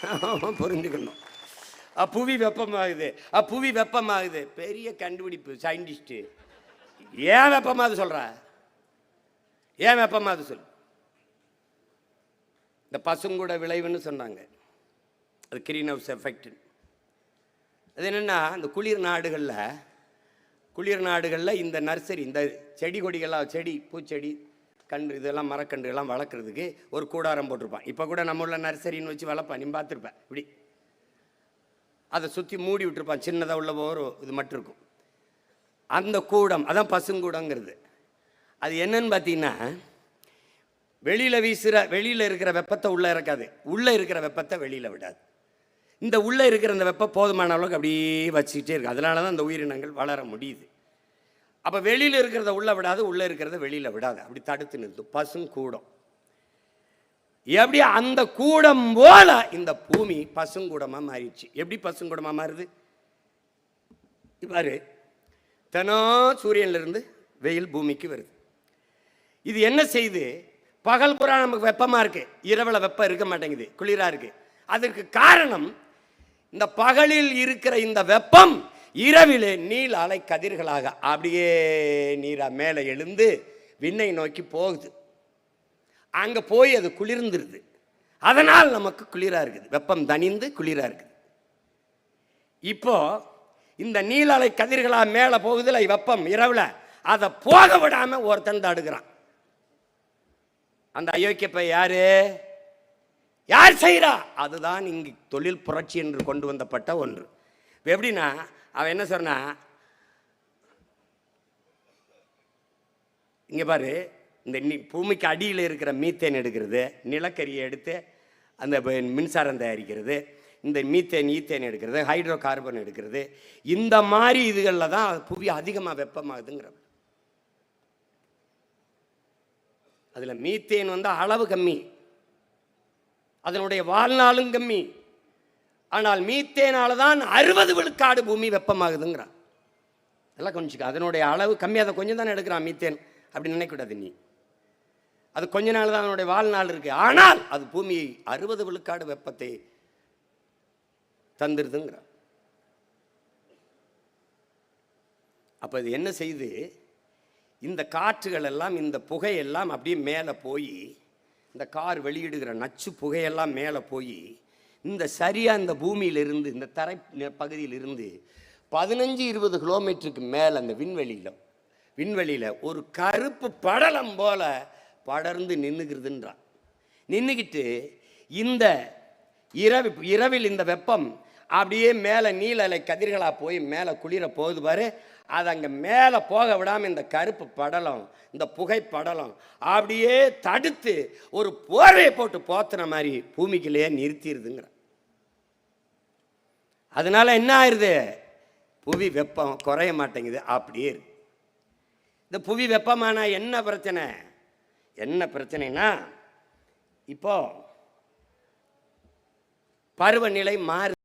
புரிஞ்சுக்கணும். புவி வெப்பமாகுது. அ, புவி வெப்பமாகுது. பெரிய கண்டுபிடிப்பு சயின்டிஸ்ட்டு ஏன் வெப்பமாகுது சொல்கிற ஏன் வெப்பமாகுது சொல். இந்த பசுங்கூட விளைவுன்னு சொன்னாங்க. அது கிரீன் ஹவுஸ் எஃபெக்ட் அது என்னென்னா இந்த குளிர் நாடுகளில் குளிர் நாடுகளில் இந்த நர்சரி இந்த செடி கொடிகள்லாம் செடி பூச்செடி கன்று இதெல்லாம் மரக்கன்றுகள்லாம் வளர்க்குறதுக்கு ஒரு கூடாரம் போட்டிருப்பான். இப்போ கூட நம்ம உள்ள நர்சரின்னு வச்சு வளர்ப்பான். நீ பார்த்துருப்பேன் இப்படி. அதை சுற்றி மூடி விட்டுருப்பான். சின்னதாக உள்ள ஒரு இது மட்டும் இருக்கும். அந்த கூடம் அதான் பசுங்கூடங்கிறது. அது என்னன்னு பார்த்தீங்கன்னா வெளியில் வீசுகிற வெளியில் இருக்கிற வெப்பத்தை உள்ளே இறக்காது. உள்ளே இருக்கிற வெப்பத்தை வெளியில் விடாது. இந்த உள்ளே இருக்கிற அந்த வெப்பம் போதுமான அளவுக்கு அப்படியே வச்சுக்கிட்டே இருக்குது அதனால தான் அந்த உயிரினங்கள் வளர முடியுது. அப்போ வெளியில் இருக்கிறத உள்ளே விடாது உள்ளே இருக்கிறத வெளியில் விடாது. அப்படி தடுத்து நிறுத்தும் பசுங்கூடம் எப்படி அந்த கூடம் போல இந்த பூமி பசுங்கூடமாக மாறிடுச்சு. எப்படி பசுங்கூடமாக மாறுது? பாரு தினம் சூரியன்லேருந்து வெயில் பூமிக்கு வருது. இது என்ன செய்யுது பகல் புறா நமக்கு வெப்பமாக இருக்குது இரவில் வெப்பம் இருக்க மாட்டேங்குது. குளிராக இருக்குது அதற்கு காரணம் இந்த பகலில் இருக்கிற இந்த வெப்பம் இரவிலே நீல அலை கதிர்களாக அப்படியே நீரா மேலே எழுந்து விண்ணை நோக்கி போகுது. அங்கே போய் அது குளிர்ந்துருது. அதனால் நமக்கு குளிராக இருக்குது. வெப்பம் தணிந்து குளிராக இருக்குது. இப்போ இந்த நீலலை கதிர்களாக மேலே போகுதில்ல வெப்பம் இரவில் அதை போக விடாமல் ஒருத்தன் தடுக்கிறான் அந்த அயோக்கியப்ப யாரு? யார் செய்கிறா அதுதான் இங்கு தொழில் புரட்சி என்று கொண்டு வந்தப்பட்ட ஒன்று. இப்போ எப்படின்னா அவன் என்ன சொன்னா இங்கே பாரு இந்த பூமிக்கு அடியில் இருக்கிற மீத்தேன் எடுக்கிறது நிலக்கரியை எடுத்து அந்த மின்சாரம் தயாரிக்கிறது இந்த மீத்தேன் ஈத்தேன் எடுக்கிறது ஹைட்ரோ கார்பன் எடுக்கிறது இந்த மாதிரி இதுகளில் தான் புவி அதிகமாக வெப்பமாகுதுங்கிற அதில் மீத்தேன் வந்து அளவு கம்மி. அதனுடைய வாழ்நாளும் கம்மி. ஆனால் மீத்தேனால தான் அறுபது விழுக்காடு பூமி வெப்பமாகுதுங்கிறான். எல்லாம் கொஞ்சம் அதனுடைய அளவு கம்மியாக அதை கொஞ்சம் தானே எடுக்கிறான் மீத்தேன் அப்படின்னு நினைக்கூடாது நீ. அது கொஞ்ச நாள் தான் அதனுடைய வாழ்நாள் இருக்குது ஆனால் அது பூமியை அறுபது விழுக்காடு வெப்பத்தை தந்துருதுங்கிறான். அப்போ இது என்ன செய்யுது இந்த காற்றுகள் எல்லாம் இந்த புகையெல்லாம் அப்படியே மேலே போய் இந்த கார் வெளியிடுகிற நச்சு புகையெல்லாம் மேலே போய் இந்த சரியாக இந்த பூமியிலிருந்து இந்த தரை பகுதியிலிருந்து பதினஞ்சு இருபது கிலோமீட்டருக்கு மேலே அந்த விண்வெளியில் விண்வெளியில் ஒரு கருப்பு படலம் போல படர்ந்து நின்றுகிறதுன்றான் நின்றுக்கிட்டு இந்த இரவு இரவில் இந்த வெப்பம் அப்படியே மேலே நீலலை கதிர்களாக போய் மேலே குளிர போகுது பாரு. அது அங்கே மேலே போக விடாமல் இந்த கருப்பு படலம் இந்த புகை படலம் அப்படியே தடுத்து ஒரு போர்வையை போட்டு போத்துன மாதிரி பூமிக்குள்ளேயே நிறுத்திடுதுங்கிற அதனால என்ன ஆயிடுது புவி வெப்பம் குறைய மாட்டேங்குது அப்படியே இருக்கு. இந்த புவி வெப்பமானா என்ன பிரச்சனை? என்ன பிரச்சனைனா இப்போ பருவநிலை மாறு